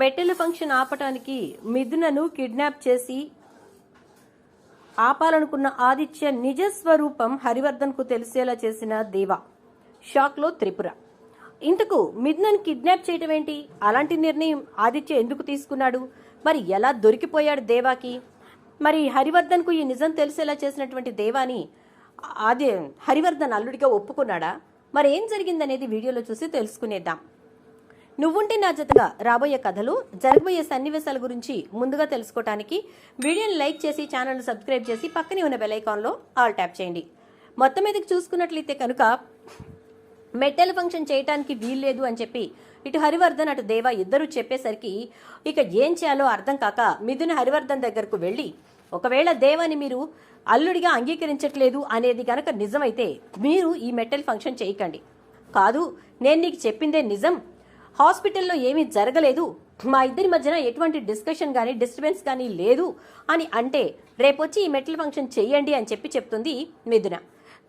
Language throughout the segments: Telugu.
మెట్టెల ఫంక్షన్ ఆపటానికి మిథునను కిడ్నాప్ చేసి ఆపాలనుకున్న ఆదిత్య నిజ స్వరూపం హరివర్ధన్కు తెలిసేలా చేసిన దేవ. షాక్లో త్రిపుర. ఇంతకు మిథునను కిడ్నాప్ చేయటం ఏంటి అలాంటి నిర్ణయం ఆదిత్య ఎందుకు తీసుకున్నాడు? మరి ఎలా దొరికిపోయాడు దేవాకి? మరి హరివర్ధన్కు ఈ నిజం తెలిసేలా చేసినటువంటి దేవాని ఆది హరివర్ధన్ అల్లుడిగా ఒప్పుకున్నాడా? మరి ఏం జరిగిందనేది వీడియోలో చూసి తెలుసుకునేద్దాం. నువ్వుంటే నా జతగా రాబోయే కథలు జరగబోయే సన్నివేశాల గురించి ముందుగా తెలుసుకోవటానికి వీడియోని లైక్ చేసి ఛానల్ను సబ్స్క్రైబ్ చేసి పక్కనే ఉన్న బెలైకాన్లో ఆల్ ట్యాప్ చేయండి. మొత్తం మీదకి చూసుకున్నట్లయితే కనుక మెట్టెల ఫంక్షన్ చేయటానికి వీల్లేదు అని చెప్పి ఇటు హరివర్ధన్ అటు దేవ ఇద్దరు చెప్పేసరికి ఇక ఏం చేయాలో అర్థం కాక మిథున హరివర్ధన్ దగ్గరకు వెళ్ళి ఒకవేళ దేవాని మీరు అల్లుడిగా అంగీకరించట్లేదు అనేది గనక నిజమైతే మీరు ఈ మెట్టెల్ ఫంక్షన్ చేయకండి. కాదు నేను నీకు చెప్పిందే నిజం. హాస్పిటల్లో ఏమీ జరగలేదు. మా ఇద్దరి మధ్యన ఎటువంటి డిస్కషన్ కానీ డిస్టర్బెన్స్ కానీ లేదు అని అంటే రేపొచ్చి ఈ మెట్ల ఫంక్షన్ చెయ్యండి అని చెప్పి చెప్తుంది మిథున.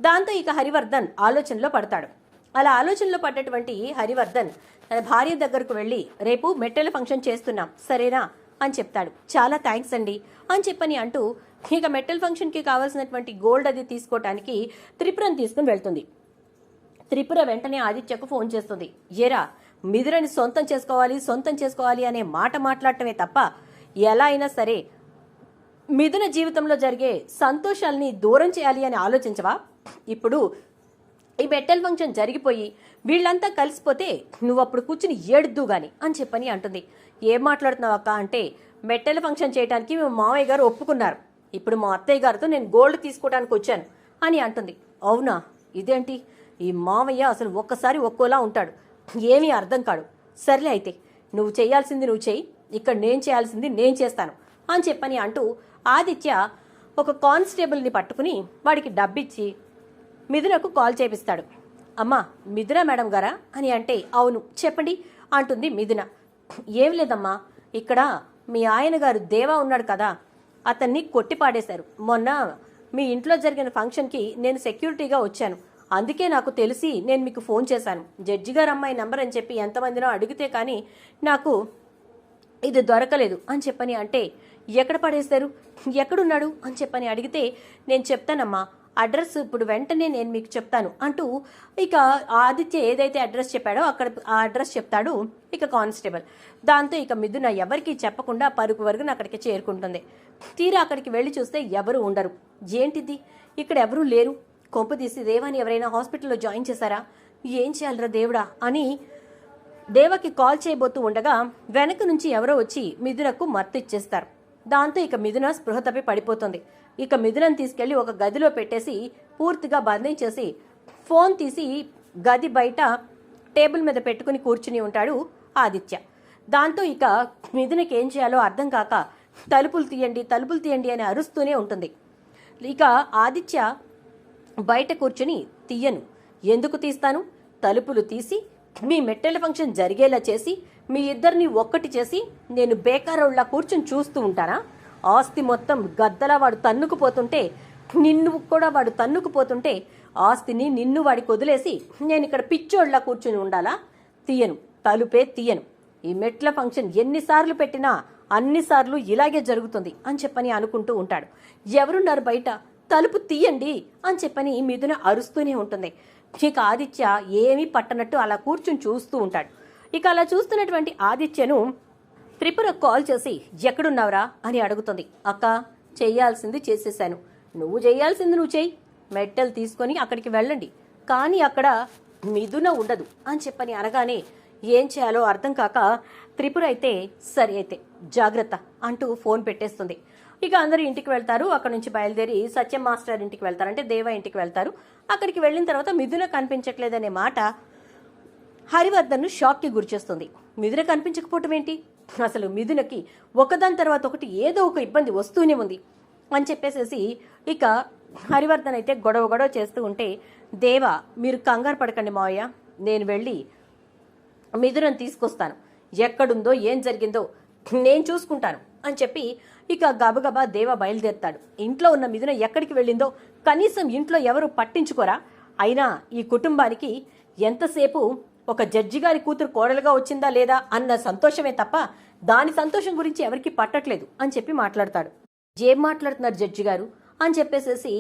దాంతో ఇక హరివర్ధన్ ఆలోచనలో పడతాడు. అలా ఆలోచనలో పడ్డటువంటి హరివర్ధన్ తన భార్య దగ్గరకు వెళ్ళి రేపు మెట్టెల ఫంక్షన్ చేస్తున్నాం సరేనా? అని చెప్తాడు. చాలా థ్యాంక్స్ అండి అని చెప్పని అంటూ ఇక మెట్టెల్ ఫంక్షన్కి కావాల్సినటువంటి గోల్డ్ అది తీసుకోవటానికి త్రిపురను తీసుకుని వెళ్తుంది. త్రిపుర వెంటనే ఆదిత్యకు ఫోన్ చేస్తుంది. ఏరా మిథునని సొంతం చేసుకోవాలి సొంతం చేసుకోవాలి అనే మాట మాట్లాడటమే తప్ప ఎలా అయినా సరే మిథున జీవితంలో జరిగే సంతోషాలని దూరం చేయాలి అని ఆలోచించవా? ఇప్పుడు ఈ బెట్టెల్ ఫంక్షన్ జరిగిపోయి వీళ్ళంతా కలిసిపోతే నువ్వు అప్పుడు కూర్చుని ఏడుద్దు గాని అని చెప్పని అంటుంది. ఏం మాట్లాడుతున్నావు అక్క అంటే మెట్టెల ఫంక్షన్ చేయడానికి మేము మావయ్య గారు ఒప్పుకున్నారు. ఇప్పుడు మా అత్తయ్య గారితో నేను గోల్డ్ తీసుకోవడానికి వచ్చాను అని అంటుంది. అవునా? ఇదేంటి? ఈ మావయ్య అసలు ఒక్కసారి ఒక్కోలా ఉంటాడు. ఏమీ అర్థం కాడు సర్లే అయితే నువ్వు చేయాల్సింది నువ్వు చెయ్యి ఇక్కడ నేను చేయాల్సింది నేను చేస్తాను అని చెప్పని అంటూ ఆదిత్య ఒక కానిస్టేబుల్ని పట్టుకుని వాడికి డబ్బిచ్చి మిథునకు కాల్ చేపిస్తాడు. అమ్మా మిథున మేడం గారా? అని అంటే అవును చెప్పండి అంటుంది మిథున. ఏం లేదమ్మా ఇక్కడ మీ ఆయన గారు దేవా ఉన్నాడు కదా అతన్ని కొట్టి పాడేశారు మొన్న మీ ఇంట్లో జరిగిన ఫంక్షన్కి నేను సెక్యూరిటీగా వచ్చాను. అందుకే నాకు తెలిసి నేను మీకు ఫోన్ చేశాను. జడ్జి గారు అమ్మాయి నంబర్ అని చెప్పి ఎంతమందినో అడిగితే కానీ నాకు ఇది దొరకలేదు అని చెప్పని అంటే ఎక్కడ పడేశారు? ఎక్కడున్నాడు? అని చెప్పని అడిగితే నేను చెప్తానమ్మా అడ్రస్ ఇప్పుడు వెంటనే నేను మీకు చెప్తాను. అంటూ ఇక ఆదిత్య ఏదైతే అడ్రస్ చెప్పాడో అక్కడ ఆ అడ్రస్ చెప్తాడు ఇక కానిస్టేబుల్. దాంతో ఇక మిథున ఎవరికి చెప్పకుండా పరుగు వరకు అక్కడికి చేరుకుంటుంది. తీరా అక్కడికి వెళ్ళి చూస్తే ఎవరు ఉండరు. ఏంటిది? ఇక్కడ ఎవరూ లేరు. కొంపు తీసి దేవాని ఎవరైనా హాస్పిటల్లో జాయిన్ చేశారా? ఏం చేయాలరా దేవుడా? అని దేవకి కాల్ చేయబోతూ ఉండగా వెనక నుంచి ఎవరో వచ్చి మిథునకు మత్తు ఇచ్చేస్తారు దాంతో ఇక మిథున స్పృహ తప్పి పడిపోతుంది. ఇక మిథునను తీసుకెళ్ళి ఒక గదిలో పెట్టేసి పూర్తిగా బంధించేసి ఫోన్ తీసి గది బయట టేబుల్ మీద పెట్టుకుని కూర్చుని ఉంటాడు ఆదిత్య. దాంతో ఇక మిథునకి ఏం చేయాలో అర్థం కాక తలుపులు తీయండి తలుపులు తీయండి అని అరుస్తూనే ఉంటుంది. ఇక ఆదిత్య బయట కూర్చుని తీయను. ఎందుకు తీస్తాను? తలుపులు తీసి మీ మెట్టెల ఫంక్షన్ జరిగేలా చేసి మీ ఇద్దరిని ఒక్కటి చేసి నేను బేకారోళ్ళ కూర్చుని చూస్తూ ఉంటానా? ఆస్తి మొత్తం గద్దలా వాడు తన్నుకుపోతుంటే నిన్ను కూడా వాడు తన్నుకుపోతుంటే ఆస్తిని నిన్ను వాడికి వదిలేసి నేను ఇక్కడ పిచ్చోళ్ళ కూర్చుని ఉండాలా? తీయను. తలుపే తీయను. ఈ మెట్ల ఫంక్షన్ ఎన్నిసార్లు పెట్టినా అన్నిసార్లు ఇలాగే జరుగుతుంది అని చెప్పని అనుకుంటూ ఉంటాడు. ఎవరున్నారు బయట? తలుపు తీయండి అని చెప్పని మిథున అరుస్తూనే ఉంటుంది. ఇక ఆదిత్య ఏమీ పట్టనట్టు అలా కూర్చుని చూస్తూ ఉంటాడు. ఇక అలా చూస్తున్నటువంటి ఆదిత్యను త్రిపుర కాల్ చేసి ఎక్కడున్నావురా? అని అడుగుతుంది. అక్క చేయాల్సింది చేసేసాను. నువ్వు చేయాల్సింది నువ్వు చేయి. మెట్టెలు తీసుకొని అక్కడికి వెళ్ళండి. కానీ అక్కడ మిథున ఉండదు. అని చెప్పని అనగానే ఏం చేయాలో అర్థం కాక త్రిపుర అయితే సరి అయితే జాగ్రత్త అంటూ ఫోన్ పెట్టేస్తుంది. ఇక అందరూ ఇంటికి వెళ్తారు. అక్కడ నుంచి బయలుదేరి సత్యం మాస్టర్ ఇంటికి వెళ్తారు. అంటే దేవ ఇంటికి వెళ్తారు. అక్కడికి వెళ్ళిన తర్వాత మిథున కనిపించట్లేదనే మాట హరివర్ధన్ను షాక్కి గురిచేస్తుంది. మిథున కనిపించకపోవటం ఏంటి? అసలు మిథునకి ఒకదాని తర్వాత ఒకటి ఏదో ఒక ఇబ్బంది వస్తూనే ఉంది అని చెప్పేసేసి ఇక హరివర్ధన్ అయితే గొడవ గొడవ చేస్తూ ఉంటే దేవ మీరు కంగారు పడకండి మావయ్య. నేను వెళ్ళి మిథునం తీసుకొస్తాను. ఎక్కడుందో ఏం జరిగిందో నేను చూసుకుంటాను అని చెప్పి ఇక గబగబా దేవ బయలుదేరుతాడు. ఇంట్లో ఉన్న మిథున ఎక్కడికి వెళ్ళిందో కనీసం ఇంట్లో ఎవరు పట్టించుకోరా? అయినా ఈ కుటుంబానికి ఎంతసేపు ఒక జడ్జి గారి కూతురు కోడలుగా వచ్చిందా లేదా అన్న సంతోషమే తప్ప దాని సంతోషం గురించి ఎవరికి పట్టట్లేదు అని చెప్పి మాట్లాడతాడు. ఏం మాట్లాడుతున్నారు జడ్జి గారు? అని చెప్పేసేసి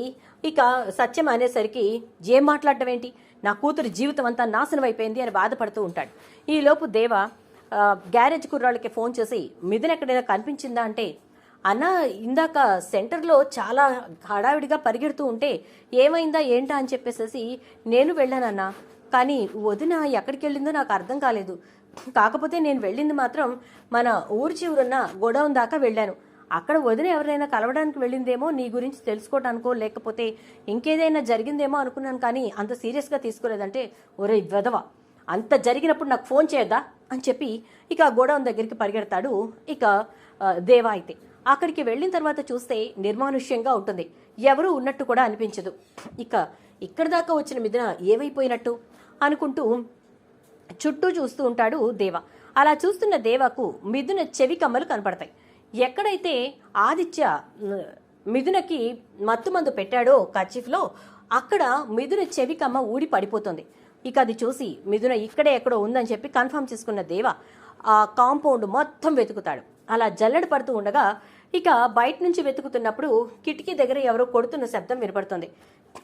ఇక సత్యం అనేసరికి ఏం మాట్లాడటం ఏంటి? నా కూతురు జీవితం అంతా నాశనం అయిపోయింది అని బాధపడుతూ ఉంటాడు. ఈలోపు దేవ గ్యారేజ్ కుర్రాళ్ళకి ఫోన్ చేసి మిథున్ ఎక్కడైనా కనిపించిందా? అంటే అన్న ఇందాక సెంటర్లో చాలా హడావిడిగా పరిగెడుతూ ఉంటే ఏమైందా ఏంటా అని చెప్పేసేసి నేను వెళ్ళానన్నా. కానీ వదిన ఎక్కడికి వెళ్ళిందో నాకు అర్థం కాలేదు. కాకపోతే నేను వెళ్ళింది మాత్రం మన ఊరి చివరున్న గోడౌన్ దాకా వెళ్ళాను. అక్కడ వదిన ఎవరైనా కలవడానికి వెళ్ళిందేమో నీ గురించి తెలుసుకోవటానికో లేకపోతే ఇంకేదైనా జరిగిందేమో అనుకున్నాను కానీ అంత సీరియస్గా తీసుకోలేదంటే ఒరే వెధవ అంత జరిగినప్పుడు నాకు ఫోన్ చేయొద్దా అని చెప్పి ఇక ఆ గోడౌన్ దగ్గరికి పరిగెడతాడు ఇక దేవా అయితే. అక్కడికి వెళ్ళిన తర్వాత చూస్తే నిర్మానుష్యంగా ఉంటుంది. ఎవరూ ఉన్నట్టు కూడా అనిపించదు. ఇక ఇక్కడ దాకా వచ్చిన మిథున ఏమైపోయినట్టు? అనుకుంటూ చుట్టూ చూస్తూ ఉంటాడు దేవ. అలా చూస్తున్న దేవకు మిథున చెవి కమ్మలు కనపడతాయి. ఎక్కడైతే ఆదిత్య మిథునకి మత్తుమందు పెట్టాడో కచ్చిఫ్లో అక్కడ మిథున చెవి కమ్మ ఊడి పడిపోతుంది. ఇక అది చూసి మిథున ఇక్కడే ఎక్కడో ఉందని చెప్పి కన్ఫర్మ్ చేసుకున్న దేవ ఆ కాంపౌండ్ మొత్తం వెతుకుతాడు. అలా జల్లెడ పడుతూ ఉండగా ఇక బయట నుంచి వెతుకుతున్నప్పుడు కిటికీ దగ్గర ఎవరో కొడుతున్న శబ్దం వినపడుతుంది.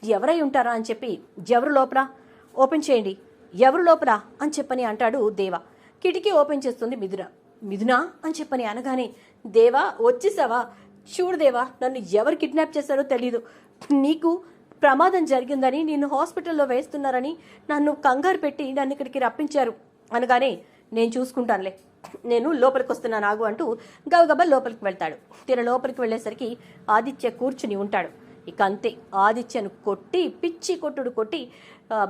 ఎవరై ఉంటారా అని చెప్పి ఎవరు లోపల? ఓపెన్ చేయండి. ఎవరు లోపల? అని చెప్పని అంటాడు దేవ. కిటికీ ఓపెన్ చేస్తుంది మిథున. మిథునా? అని చెప్పని అనగానే దేవా వచ్చేసావా? చూడు దేవా నన్ను ఎవరు కిడ్నాప్ చేశారో తెలీదు. నీకు ప్రమాదం జరిగిందని నిన్ను హాస్పిటల్లో వేస్తున్నారని నన్ను కంగారు పెట్టి నన్ను ఇక్కడికి రప్పించారు. అనగానే నేను చూసుకుంటానులే. నేను లోపలికి వస్తున్నాను ఆగు అంటూ గబగబా లోపలికి వెళ్తాడు. తీర లోపలికి వెళ్ళేసరికి ఆదిత్య కూర్చుని ఉంటాడు. ఇక అంతే ఆదిత్యను కొట్టి పిచ్చి కొట్టుడు కొట్టి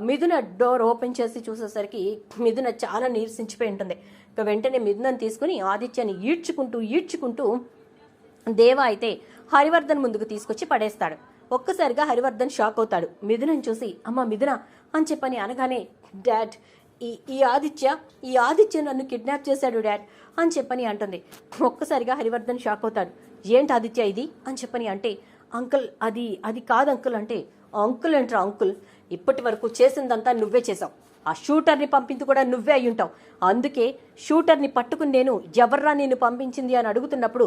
మిథున డోర్ ఓపెన్ చేసి చూసేసరికి మిథున చాలా నీరసించిపోయి ఉంటుంది. ఇక వెంటనే మిథునని తీసుకుని ఆదిత్యని ఈడ్చుకుంటూ ఈడ్చుకుంటూ దేవ అయితే హరివర్ధన్ ముందుకు తీసుకొచ్చి పడేస్తాడు. ఒక్కసారిగా హరివర్ధన్ షాక్ అవుతాడు. మిథునని చూసి అమ్మ మిథున అని చెప్పని అనగానే డాడ్ ఈ ఈ ఆదిత్య ఈ ఆదిత్య నన్ను కిడ్నాప్ చేశాడు డాడ్ అని చెప్పని అంటుంది. ఒక్కసారిగా హరివర్ధన్ షాక్ అవుతాడు. ఏంటి ఆదిత్య ఇది? అని చెప్పని అంటే అంకుల్ అది అది కాదు అంకుల్ అంటే అంకుల్ అంటారా అంకుల్ ఇప్పటి వరకు చేసిందంతా నువ్వే చేసావు ఆ షూటర్ని పంపింది కూడా నువ్వే అయి ఉంటావు. అందుకే షూటర్ని పట్టుకుని నేను ఎవర్రా నేను పంపించింది అని అడుగుతున్నప్పుడు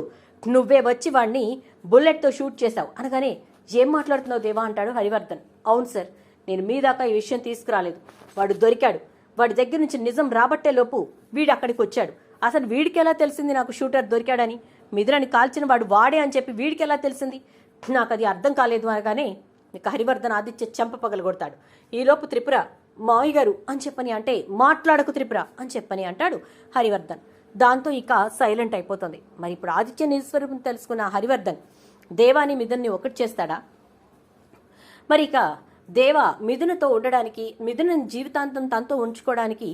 నువ్వే వచ్చి వాడిని బుల్లెట్తో షూట్ చేశావు. అనగానే ఏం మాట్లాడుతున్నావు దేవా? అంటాడు హరివర్ధన్. అవును సార్ నేను మీ దాకా ఈ విషయం తీసుకురాలేదు. వాడు దొరికాడు. వాడి దగ్గర నుంచి నిజం రాబట్టే లోపు వీడు అక్కడికి వచ్చాడు. అసలు వీడికి ఎలా తెలిసింది నాకు షూటర్ దొరికాడని? మిథునని కాల్చిన వాడు వాడే అని చెప్పి వీడికి ఎలా తెలిసింది? నాకు అది అర్థం కాలేదు అనగానే ఇక హరివర్ధన్ ఆదిత్య చెంప పగలగొడతాడు ఈలోపు త్రిపుర మావి గారు అని చెప్పని అంటే మాట్లాడకు త్రిపుర అని చెప్పని అంటాడు హరివర్ధన్. దాంతో ఇక సైలెంట్ అయిపోతుంది. మరి ఇప్పుడు ఆదిత్య నిజస్వరూపం తెలుసుకున్న హరివర్ధన్ దేవాని మిథున్ని ఒకటి చేస్తాడా? మరి ఇక దేవ మిథునతో ఉండడానికి మిథున జీవితాంతం తనతో ఉంచుకోవడానికి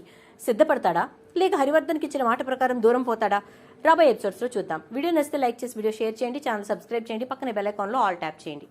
సిద్ధపడతాడా? లేక హరివర్ధన్కి ఇచ్చిన మాట ప్రకారం దూరం పోతాడా? రాబోయే ఎపిసోడ్స్లో చూద్దాం. వీడియో నచ్చితే లైక్ చేసి వీడియో షేర్ చేయండి ఛానల్ సబ్స్క్రైబ్ చేయండి పక్కన బెల్ ఐకాన్లో ఆల్ ట్యాప్ చేయండి.